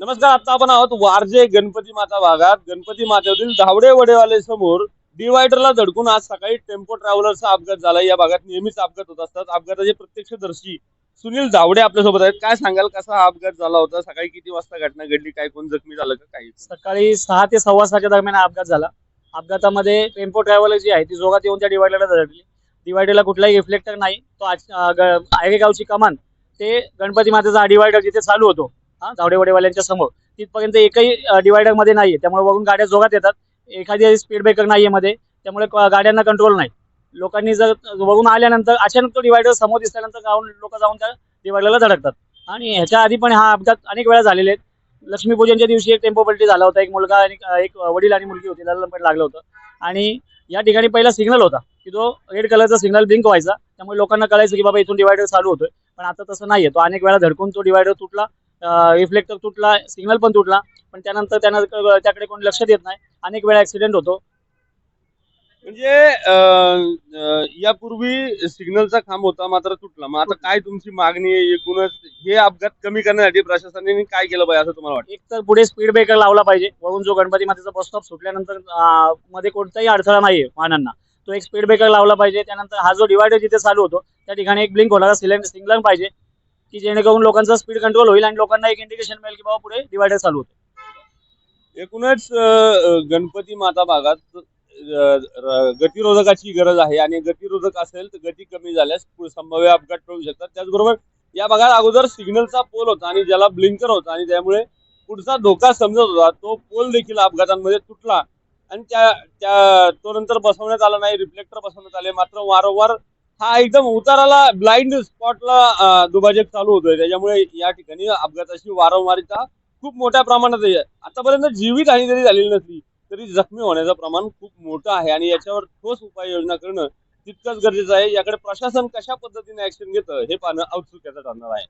नमस्कार आता आपण आहोत वारजे गणपती माता भागात. गणपती मातेवरील धावडे वडेवाले समोर डिवायडरला धडकून आज सकाळी टेम्पो ट्रॅव्हलरचा अपघात झाला. या भागात नेहमीच अपघात होत असतात. अपघाताचे प्रत्यक्षदर्शी सुनील धावडे आपल्यासोबत आहेत. काय सांगाल? कसा हा अपघात झाला होता? सकाळी किती वाजता घटना घडली? काय कोण जखमी झालं का काही सकाळी सहा ते सव्वा सहाच्या दरम्यान हा अपघात झाला. अपघातामध्ये टेम्पो ट्रॅव्हलर जी आहे ती जोगात येऊन त्या डिवायडरला धडकली. डिवायडरला कुठलाही रिफ्लेक्टर नाही. तो आज- अं, गावची कमान ते गणपती मातेचा डिवायडर जिथे चालू होतो हा धावडेवाड्यावाल्यांच्या समोर. तिथपर्यंत एकही डिवायडरमध्ये नाहीये. त्यामुळे वरून गाड्या जोगात येतात. एखादी स्पीड ब्रेकर नाहीये मध्ये. त्यामुळे गाड्यांना कंट्रोल नाही. लोकांनी जर वरून आल्यानंतर अचानक तो डिवायडर समोर दिसल्यानंतर जाऊन लोक जाऊन त्या डिवायडरला धडकतात. आणि ह्याच्या आधी पण हा अपघात अनेक वेळा झालेले आहेत. लक्ष्मीपूजनच्या दिवशी एक टेम्पो पलटी झाला होता. एक मुलगा आणि एक वडील आणि मुलगी होती. त्याला पण लागलं होतं. आणि या ठिकाणी पहिला सिग्नल होता की तो रेड कलरचा सिग्नल ब्लिंक व्हायचा. त्यामुळे लोकांना कळायचं की बाबा इथून डिवायडर चालू होतोय. पण आता तसं नाहीये. तो अनेक वेळा धडकून तो डिवायडर तुटला. रिफ्लेक्टर तुटला सिग्नल पण तुटला पण त्यानंतर त्यांना त्याकडे कोणी लक्ष देत नाही. अनेक वेळा ऍक्सिडेंट होतो. म्हणजे यापूर्वी सिग्नलचा खांब होता मात्र तुटला. मग आता काय तुमची मागणी आहे एकूणच? हे अपघात कमी करण्यासाठी प्रशासनाने काय केलं पाहिजे असं तुम्हाला वाटतं? एक तर पुढे स्पीड ब्रेकर लावला पाहिजे. वरून जो गणपती मातेचा बस स्टॉप सुटल्यानंतरमध्ये कोणताही अडथळा नाहीये वाहनांना. तो एक स्पीड ब्रेकर लावला पाहिजे. त्यानंतर हा जो डिवायडर जिथे चालू होतो त्या ठिकाणी एक ब्लिंक होणारा सिलेंडर सिग्नल पाहिजे. की जेणेकरून लोकांचा स्पीड कंट्रोल होईल आणि लोकांना एक इंडिकेशन मिळेल की बाबा पुढे डिवायडर चालू होते एकूणच गणपती माता भागात गतिरोधकाची गरज आहे आणि गतिरोधक असेल तर गती कमी झाल्यास संभाव्य अपघात टळू शकतात. त्याचबरोबर या भागात अगोदर सिग्नलचा पोल होता आणि ज्याला ब्लिंकर होता आणि त्यामुळे पुढचा धोका समजत होता. तो पोल देखील अपघातांमध्ये तुटला आणि त्या त्या तो नंतर बसवण्यात आला नाही रिफ्लेक्टर बसवण्यात आले. मात्र वारंवार हा एकदम उताराला ब्लाइंड स्पॉटला दुभाजक चालू होतोय. त्याच्यामुळे या ठिकाणी अपघाताची वारंवारिता खूप मोठ्या प्रमाणात आहे. आतापर्यंत जीवित हानी जरी झालेली नसली तरी जखमी होण्याचं प्रमाण खूप मोठं आहे आणि याच्यावर ठोस उपाययोजना करणं तितकंच गरजेचं आहे. याकडे प्रशासन कशा पद्धतीने ऍक्शन घेतं हे पाहणं औत्सुक्याचं ठरणार आहे.